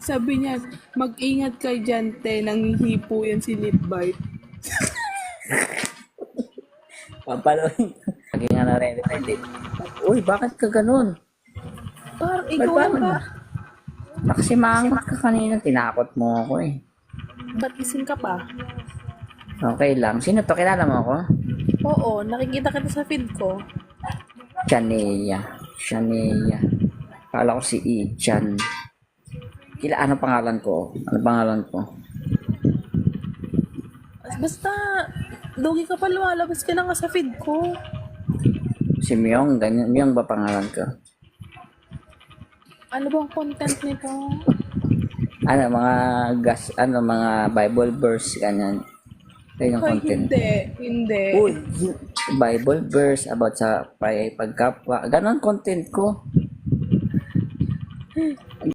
Sabi niya, mag-ingat kay dyan, te. Nangihipo yan si Lip Bite. Papaloy. Lagi nga na rin. Uy, bakit ka ganun? Par, Ba't ikaw ba? ba? Nakasimangot ka kanina. Tinakot mo ako eh. Ba't gising ka pa? Okay lang. Sino to? Kilala mo ako? Oo, nakikita kita sa feed ko. Shania. Shania. Kala ko si Ichan. Kila, ano pangalan ko? Ano pangalan ko? Basta, lugi ka pa lumalabas ka na nga sa feed ko. Si Myong. Ganyan. Myong ba pangalan ko? Ano bang content nito? Ano, mga gas, ano, mga Bible verse, ganyan. Ganyan yung Ay, content. hindi. Hindi. Uy, Bible verse about sa pay- pagkapwa. Ganon content ko.